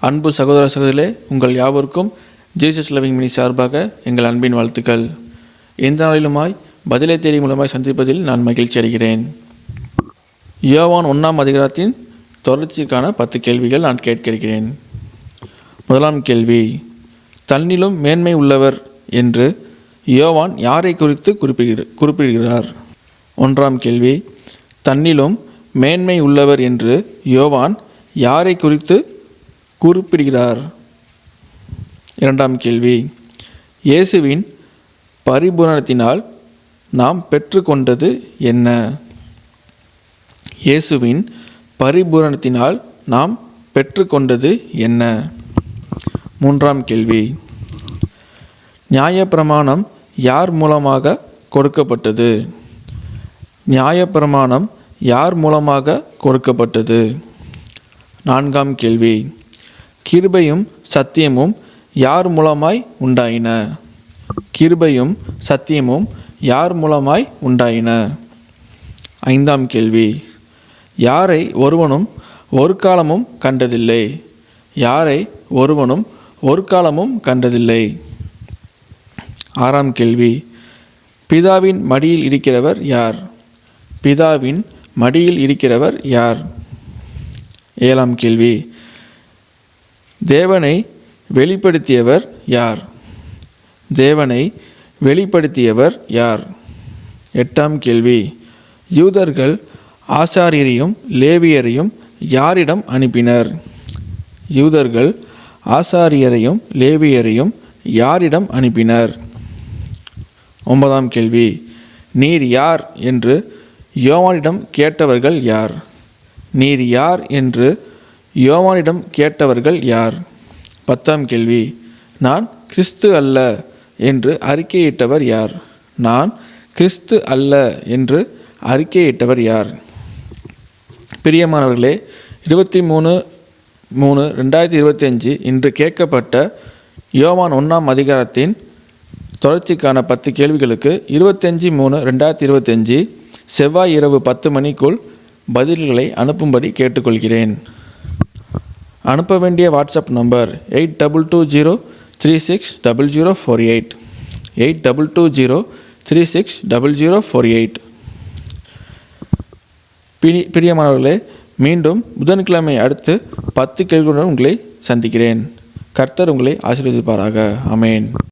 அன்பு சகோதர சகோதரிகளே உங்கள் யாவருக்கும் ஜீசஸ் லவிங் மினி சார்பாக எங்கள் அன்பின் வாழ்த்துக்கள். எந்த நாளிலுமாய் பதிலை தேடி மூலமாய் சந்திப்பதில் நான் மகிழ்ச்சி அடைகிறேன். யோவான் ஒன்றாம் அதிகாரத்தின் தொடர்ச்சிக்கான பத்து கேள்விகள் நான் கேட்கிறேன். முதலாம் கேள்வி தன்னிலும் மேன்மை உள்ளவர் என்று யோவான் யாரை குறித்து குறிப்பிடு குறிப்பிடுகிறார்? ஒன்றாம் கேள்வி தன்னிலும் மேன்மை உள்ளவர் என்று யோவான் யாரை குறித்து குறிப்பிடுகிறார். இரண்டாம் கேள்வி. இயேசுவின் பரிபூரணத்தினால் நாம் பெற்றுக்கொண்டது என்ன? இயேசுவின் பரிபூரணத்தினால் நாம் பெற்றுக்கொண்டது என்ன? மூன்றாம் கேள்வி. நியாயப்பிரமாணம் யார் மூலமாக கொடுக்கப்பட்டது? நியாயப்பிரமாணம் யார் மூலமாக கொடுக்கப்பட்டது? நான்காம் கேள்வி. கிருபையும் சத்தியமும் யார் மூலமாய் உண்டாயின? கிருபையும் சத்தியமும் யார் மூலமாய் உண்டாயின? ஐந்தாம் கேள்வி. யாரை ஒருவனும் ஒரு காலமும் கண்டதில்லை. யாரை ஒருவனும் ஒரு காலமும் கண்டதில்லை. ஆறாம் கேள்வி. பிதாவின் மடியில் இருக்கிறவர் யார்? பிதாவின் மடியில் இருக்கிறவர் யார்? ஏழாம் கேள்வி. தேவனை வெளிப்படுத்தியவர் யார்? தேவனை வெளிப்படுத்தியவர் யார்? எட்டாம் கேள்வி. யூதர்கள் ஆசாரியரையும் லேவியரையும் யாரிடம் அனுப்பினர்? யூதர்கள் ஆசாரியரையும் லேவியரையும் யாரிடம் அனுப்பினர்? ஒன்பதாம் கேள்வி. நீர் யார் என்று யோவானிடம் கேட்டவர்கள் யார்? நீர் யார் என்று யோவானிடம் கேட்டவர்கள் யார்? பத்தாம் கேள்வி. நான் கிறிஸ்து அல்ல என்று அறிக்கையிட்டவர் யார்? நான் கிறிஸ்து அல்ல என்று அறிக்கையிட்டவர் யார்? பிரியமானவர்களே இருபத்தி மூணு மூணு ரெண்டாயிரத்தி இருபத்தி அஞ்சு இன்று கேட்கப்பட்ட யோவான் ஒன்றாம் அதிகாரத்தின் தொடர்ச்சிக்கான பத்து கேள்விகளுக்கு இருபத்தஞ்சி மூணு ரெண்டாயிரத்தி இருபத்தஞ்சி செவ்வாய் இரவு பத்து மணிக்குள் பதில்களை அனுப்பும்படி கேட்டுக்கொள்கிறேன். அனுப்ப வேண்டிய WhatsApp number eight double two zero three six double zero four eight. Eight double two zero three six double zero four eight. பிரி பிரியமானவர்களே மீண்டும் புதன்கிழமை அடுத்து பத்து கேள்விகளுடன் உங்களை சந்திக்கிறேன். கர்த்தர் உங்களை ஆசீர்வதிப்பாராக. அமேன்